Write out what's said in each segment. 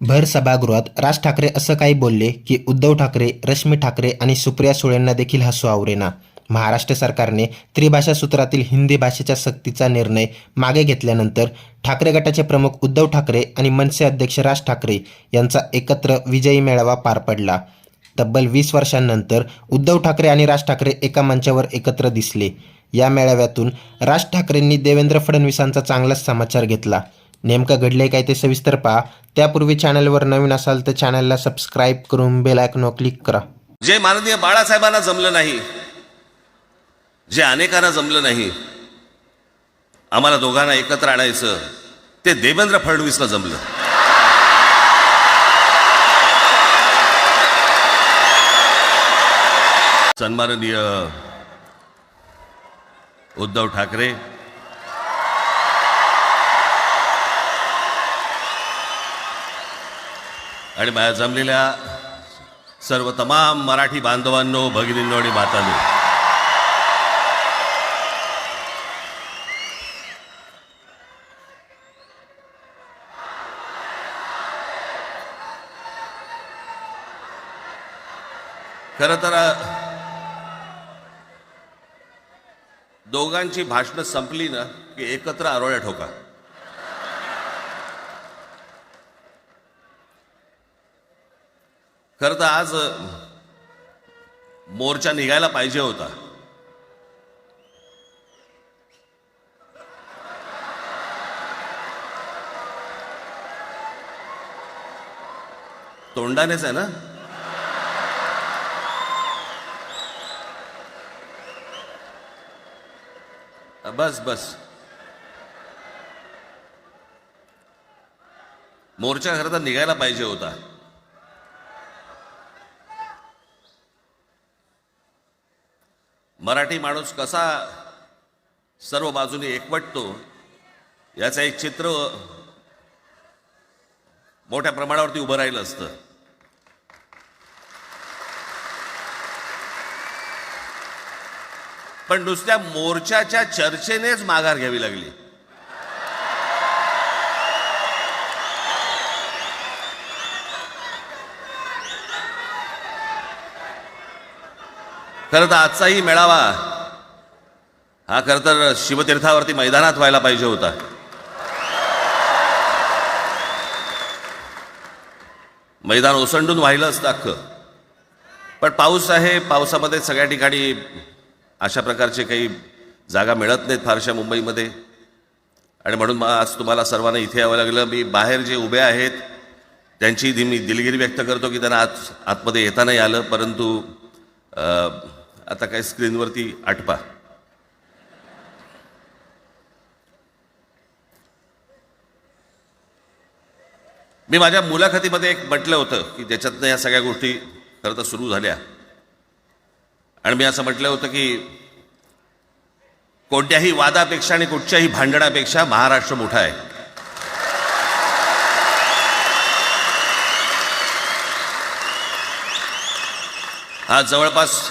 भर सभागृहात राज ठाकरे असं काही बोलले की उद्धव ठाकरे रश्मी ठाकरे आणि सुप्रिया सुळेंना देखील हसू आवरेना. महाराष्ट्र सरकारने त्रिभाषा सूत्रातील हिंदी भाषेच्या सक्तीचा निर्णय मागे घेतल्यानंतर ठाकरे गटाचे प्रमुख उद्धव ठाकरे आणि मनसे अध्यक्ष राज ठाकरे यांचा एकत्र विजयी मेळावा पार पडला. तब्बल वीस वर्षांनंतर उद्धव ठाकरे आणि राज ठाकरे एका मंचावर एकत्र दिसले. या मेळाव्यातून राज ठाकरेंनी देवेंद्र फडणवीसांचा चांगलाच समाचार घेतला. नेमकं घडलंय काय ते सविस्तर पहा. त्यापूर्वी चॅनलवर नवीन असाल तर चॅनलला सबस्क्राईब करून बेल आयकॉनवर क्लिक करा. जे माननीय बाळासाहेबांना जमलं नाही जे अनेकांना जमलं नाही आम्हाला दोघांना एकत्र आणायचं ते देवेंद्र फडणवीसला जमलं. सन्माननीय उद्धव ठाकरे आणि माझ्या जमलेल्या सर्व तमाम मराठी बांधवांनो भगिनींनो आणि मातांनो. खरं तर दोघांची भाषणं संपली ना की एकत्र आरोळ्या ठोका. खरं तर आज मोर्चा निघायला पाहिजे होता. तोंडानेच आहे ना? बस बस. मोर्चा खरं तर निघायला पाहिजे होता. मराठी माणूस कसा सर्व बाजूने एकवटतो याचं एक चित्र मोठ्या प्रमाणावरती उभं राहिलं असतं. पण नुसत्या मोर्चाच्या चर्चेनेच माघार घ्यावी लागली. खरं तर आजचाही मेळावा हा खरं तर शिवतीर्थावरती मैदानात व्हायला पाहिजे होता. मैदान ओसंडून व्हायलं असतं अख्खं. पण पाऊस आहे पावसामध्ये सगळ्या ठिकाणी अशा प्रकारचे काही जागा मिळत नाहीत फारशा मुंबईमध्ये. आणि म्हणून मग आज तुम्हाला सर्वांना इथे यावं लागलं. मी बाहेर जे उभे आहेत त्यांची दि- मी दिलगिरी व्यक्त करतो की त्यांना आत आतमध्ये येता नाही आलं. परंतु आता काय स्क्रीनवरती आटपा. मी माझ्या मुलाखतीमध्ये एक म्हटलं होतं की ज्याच्यातनं या सगळ्या गोष्टी खरं तर सुरू झाल्या. आणि मी असं म्हटलं होतं की कोणत्याही वादापेक्षा आणि कुठच्याही भांडणापेक्षा महाराष्ट्र मोठा आहे. हा जवळपास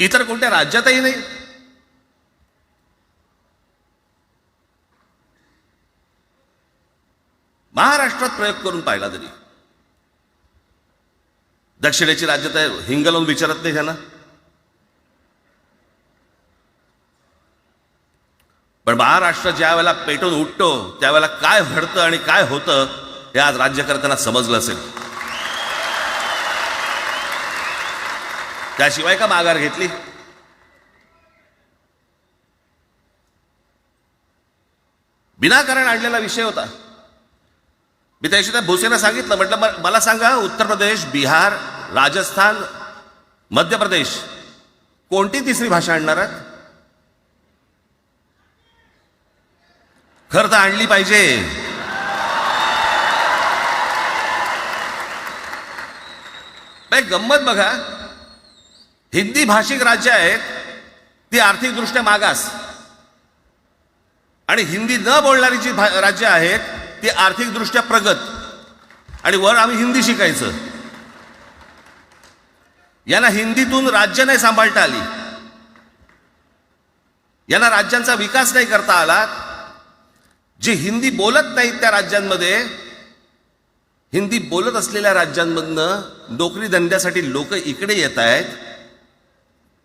इतर कोणत्या राज्यातही नाही. महाराष्ट्रात प्रयोग करून पाहिला तरी. दक्षिणेची राज्य तर हिंग लावून विचारत नाही त्यांना पण महाराष्ट्र ज्या वेळेला पेटून उठतो त्यावेळेला काय घडतं आणि काय होतं हे आज राज्यकर्त्यांना समजलं असेल. त्याशिवाय का माघार घेतली? विनाकारण आणलेला विषय होता. मी त्याशी त्या भोसेनं सांगितलं. म्हटलं मला सांगा उत्तर प्रदेश बिहार राजस्थान मध्य प्रदेश कोणती तिसरी भाषा आणणार आहात? खरं तर आणली पाहिजे. गंमत बघा. हिंदी भाषिक राज्य आहेत ती आर्थिकदृष्ट्या मागास. आणि हिंदी न बोलणारी जी भा- राज्य आहेत ती आर्थिकदृष्ट्या प्रगत. आणि वर आम्ही हिंदी शिकायचं. यांना हिंदीतून राज्य नाही सांभाळता आली. यांना राज्यांचा विकास नाही करता आला. जे हिंदी बोलत नाहीत त्या राज्यांमध्ये हिंदी बोलत असलेल्या राज्यांमधनं नोकरी धंद्यासाठी लोक इकडे येत आहेत